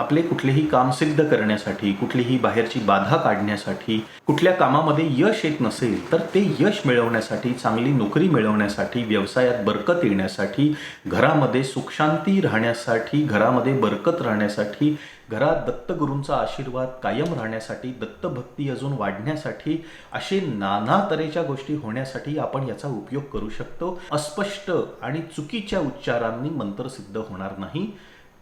आपले कुठलेही काम सिद्ध करण्यासाठी कुठलीही बाहेरची बाधा काढण्यासाठी कुठल्या कामामध्ये यश येत नसेल तर ते यश मिळवण्यासाठी चांगली नोकरी मिळवण्यासाठी व्यवसायात बरकत येण्यासाठी घरामध्ये सुखशांती राहण्यासाठी घरामध्ये बरकत राहण्यासाठी घरात दत्तगुरूंचा आशीर्वाद कायम राहण्यासाठी दत्तभक्ती अजून वाढण्यासाठी असे नाना तऱ्हेच्या गोष्टी होण्यासाठी आपण याचा उपयोग करू शकतो. अस्पष्ट आणि चुकीच्या उच्चारांनी मंत्र सिद्ध होणार नाही.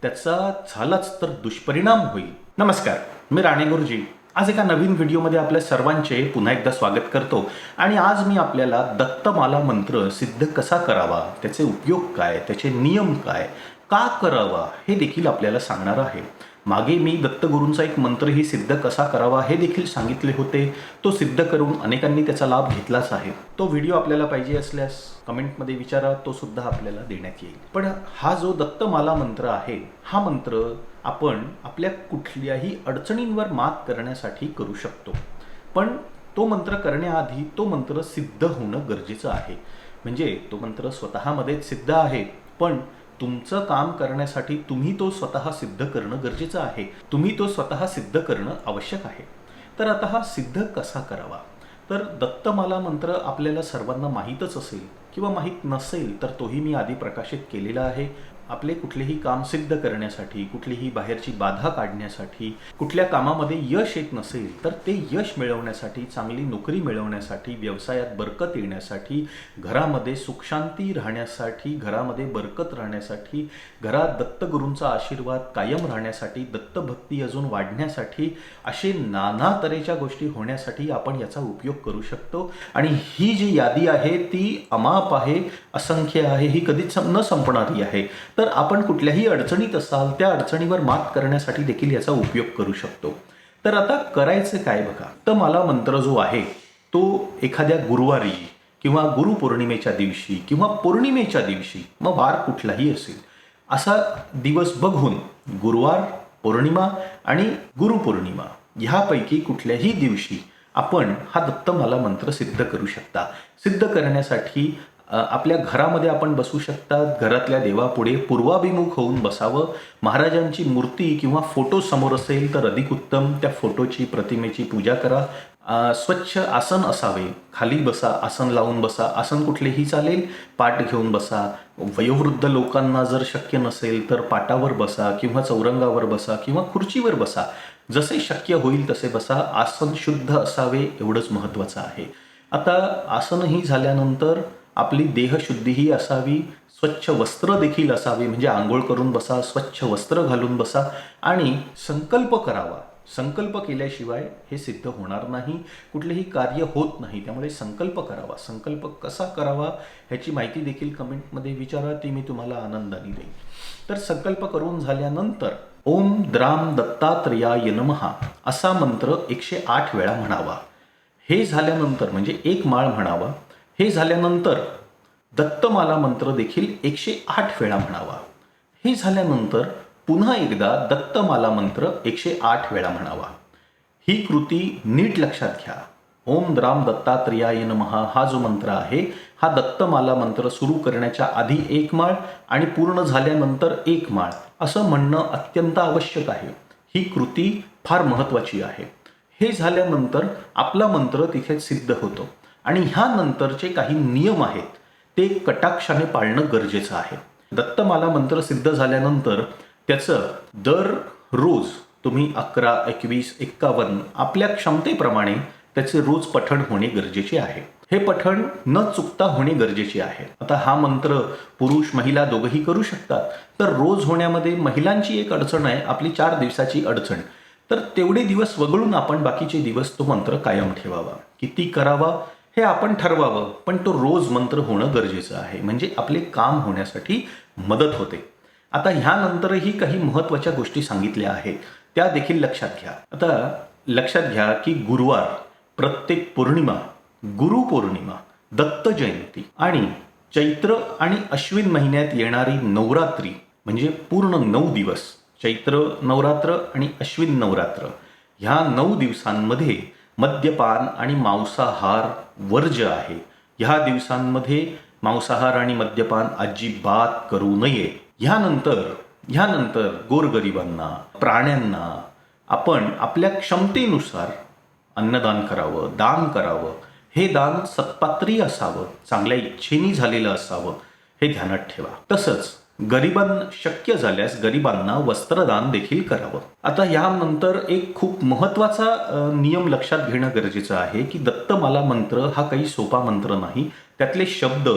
त्याचा झालाच तर दुष्परिणाम होईल. नमस्कार मी राणे गुरुजी. आज एका नवीन व्हिडिओमध्ये आपल्या सर्वांचे पुन्हा एकदा स्वागत करतो आणि आज मी आपल्याला दत्तमाला मंत्र सिद्ध कसा करावा त्याचे उपयोग काय त्याचे नियम काय का करावा हे देखील आपल्याला सांगणार आहे. मागे मी दत्तगुरूंचा एक मंत्रही सिद्ध कसा करावा? हे देखील सांगितले होते. तो सिद्ध करून अनेकांनी त्याचा लाभ घेतलाच आहे. तो व्हिडिओ आपल्याला पाहिजे असल्यास कमेंटमध्ये विचारा. तो सुद्धा आपल्याला देण्यात येईल. पण हा जो दत्तमाला मंत्र आहे हा मंत्र आपण आपल्या कुठल्याही अडचणींवर मात करण्यासाठी करू शकतो. पण तो मंत्र करण्याआधी तो मंत्र सिद्ध होणं गरजेचं आहे. म्हणजे तो मंत्र स्वतःमध्येच सिद्ध आहे. पण तुमचं काम करण्यासाठी तुम्ही तो स्वतः सिद्ध करणं गरजेचं आहे. तुम्ही तो स्वतः सिद्ध करणं आवश्यक आहे. तर आता हा सिद्ध कसा करावा? तर दत्तमाला मंत्र आपल्याला सर्वांना माहीतच असेल. किंवा माहीत नसेल तर तोही मी आधी प्रकाशित केलेला आहे. आपले कुठलेही काम सिद्ध करण्यासाठी कुठलीही बाहेरची बाधा काढण्यासाठी कुठल्या कामामध्ये यश येत नसेल तर ते यश मिळवण्यासाठी चांगली नोकरी मिळवण्यासाठी व्यवसायात बरकत येण्यासाठी घरामध्ये सुखशांती राहण्यासाठी घरामध्ये बरकत राहण्यासाठी घरात दत्तगुरूंचा आशीर्वाद कायम राहण्यासाठी दत्तभक्ती अजून वाढण्यासाठी असे नाना तऱ्हेच्या गोष्टी होण्यासाठी आपण याचा उपयोग करू शकतो. आणि ही जी यादी आहे ती अमाप आहे असंख्य आहे ही कधीच न संपणारी आहे. तर आपण कुठल्याही अडचणीत असाल त्या अडचणीवर मात करण्यासाठी देखील याचा उपयोग करू शकतो. तर आता करायचं काय बघा? तर मला मंत्र जो आहे तो एखाद्या गुरुवारी किंवा गुरुपौर्णिमेच्या दिवशी किंवा पौर्णिमेच्या दिवशी मग वार कुठलाही असेल असा दिवस बघून गुरुवार पौर्णिमा आणि गुरुपौर्णिमा ह्यापैकी कुठल्याही दिवशी आपण हा दत्तमाला मंत्र सिद्ध करू शकता. सिद्ध करण्यासाठी आपल्या घरामध्ये आपण बसू शकता घरातल्या देवापुढे पूर्वाभिमुख होऊन बसावं. महाराजांची मूर्ती किंवा फोटो समोर असेल तर अधिक उत्तम. त्या फोटोची प्रतिमेची पूजा करा. स्वच्छ आसन असावे. खाली बसा आसन लावून बसा. आसन कुठलेही चालेल. पाठ घेऊन बसा. वयोवृद्ध लोकांना जर शक्य नसेल तर पाटावर बसा किंवा चौरंगावर बसा किंवा खुर्चीवर बसा. जसे शक्य होईल तसे बसा. आसन शुद्ध असावे एवढंच महत्त्वाचं आहे. आता आसनही झाल्यानंतर आपली देहशुद्धीही असावी. स्वच्छ वस्त्र देखील असावे. म्हणजे आंघोळ करून बसा स्वच्छ वस्त्र घालून बसा आणि संकल्प करावा. संकल्प केल्याशिवाय हे सिद्ध होणार नाही. कुठलेही कार्य होत नाही. त्यामुळे संकल्प करावा. संकल्प कसा करावा ह्याची माहिती देखील कमेंटमध्ये विचारा. ती मी तुम्हाला आनंदाने देईन. तर संकल्प करून झाल्यानंतर ओम द्राम दत्तात्रयाय नमहा असा मंत्र एकशे आठ वेळा म्हणावा. हे झाल्यानंतर म्हणजे एक माळ म्हणावा. हे झाल्यानंतर दत्तमाला मंत्र देखील एकशे आठ वेळा म्हणावा. हे झाल्यानंतर पुन्हा एकदा दत्तमाला मंत्र एकशे आठ वेळा म्हणावा. ही कृती नीट लक्षात घ्या. ओम द्राम दत्तात्रयाय नमहा हा जो मंत्र आहे हा दत्तमाला मंत्र सुरू करण्याच्या आधी एक माळ आणि पूर्ण झाल्यानंतर एक माळ. असं म्हणणं अत्यंत आवश्यक आहे. ही कृती फार महत्त्वाची आहे. हे झाल्यानंतर आपला मंत्र तिथे सिद्ध होतो. आणि ह्यानंतरचे काही नियम आहेत ते कटाक्षाने पाळणं गरजेचं आहे. दत्तमाला मंत्र सिद्ध झाल्यानंतर त्याचं दर रोज तुम्ही अकरा एकवीस एक्कावन्न आपल्या क्षमतेप्रमाणे त्याचे रोज पठण होणे गरजेचे आहे. हे पठण न चुकता होणे गरजेचे आहे. आता हा मंत्र पुरुष महिला दोघंही करू शकतात. तर रोज होण्यामध्ये महिलांची एक अडचण आहे आपली चार दिवसाची अडचण. तर तेवढे दिवस वगळून आपण बाकीचे दिवस तो मंत्र कायम ठेवावा. किती करावा हे आपण ठरवावं पण तो रोज मंत्र होणं गरजेचं आहे. म्हणजे आपले काम होण्यासाठी मदत होते. आता ह्यानंतरही काही महत्त्वाच्या गोष्टी सांगितल्या आहेत. त्या देखील लक्षात घ्या. आता लक्षात घ्या की गुरुवार प्रत्येक पौर्णिमा गुरुपौर्णिमा दत्त जयंती आणि चैत्र आणि अश्विन महिन्यात येणारी नवरात्री म्हणजे पूर्ण नऊ दिवस चैत्र नवरात्र आणि अश्विन नवरात्र ह्या नऊ दिवसांमध्ये मद्यपान आणि मांसाहार वर्ज्य आहे. ह्या दिवसांमध्ये मांसाहार आणि मद्यपान अजिबात करू नये. ह्यानंतर ह्यानंतर गोरगरिबांना प्राण्यांना आपण आपल्या क्षमतेनुसार अन्नदान करावं दान करावं हे दान सत्पात्री असावं चांगल्या इच्छेनी झालेलं असावं हे ध्यानात ठेवा. तसंच गरिबांना शक्य झाल्यास गरिबांना वस्त्रदान देखील करावं. आता यानंतर एक खूप महत्त्वाचा नियम लक्षात घेणं गरजेचं आहे की दत्तमाला मंत्र हा काही सोपा मंत्र नाही. त्यातले शब्द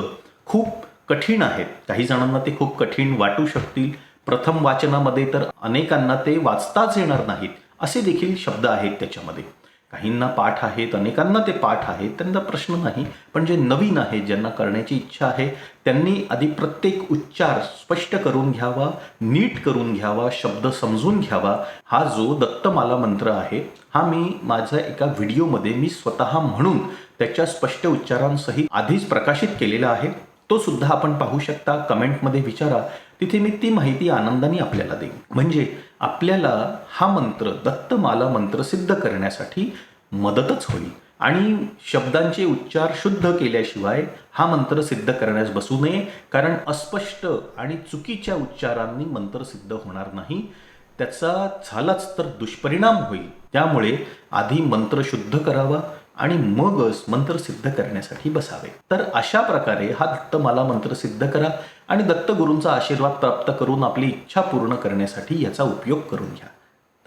खूप कठीण आहेत. काही जणांना ते खूप कठीण वाटू शकतील. प्रथम वाचनामध्ये तर अनेकांना ते वाचताच येणार नाहीत. असे देखील शब्द आहेत त्याच्यामध्ये. काहींना पाठ आहेत अनेकांना ते पाठ आहेत त्यांचा प्रश्न नाही. पण जे नवीन आहे ज्यांना करण्याची इच्छा आहे त्यांनी आधी प्रत्येक उच्चार स्पष्ट करून घ्यावा नीट करून घ्यावा शब्द समजून घ्यावा. हा जो दत्तमाला मंत्र आहे हा मी माझ्या एका व्हिडिओमध्ये मी स्वतः म्हणून त्याच्या स्पष्ट उच्चारांसहित आधीच प्रकाशित केलेला आहे. तो सुद्धा आपण पाहू शकता. कमेंटमध्ये विचारा. तिथे मी ती माहिती आनंदाने आपल्याला देईन. म्हणजे आपल्याला हा मंत्र दत्तमाला मंत्र सिद्ध करण्यासाठी मदतच होईल. आणि शब्दांचे उच्चार शुद्ध केल्याशिवाय हा मंत्र सिद्ध करण्यास बसू नये. कारण अस्पष्ट आणि चुकीच्या उच्चारांनी मंत्र सिद्ध होणार नाही. त्याचा झालाच तर दुष्परिणाम होईल. त्यामुळे आधी मंत्र शुद्ध करावा. आणि मगच मंत्र सिद्ध करण्यासाठी बसावे. तर अशा प्रकारे हा दत्त मला मंत्र सिद्ध करा आणि दत्तगुरूंचा आशीर्वाद प्राप्त करून आपली इच्छा पूर्ण करण्यासाठी याचा उपयोग करून घ्या.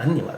धन्यवाद.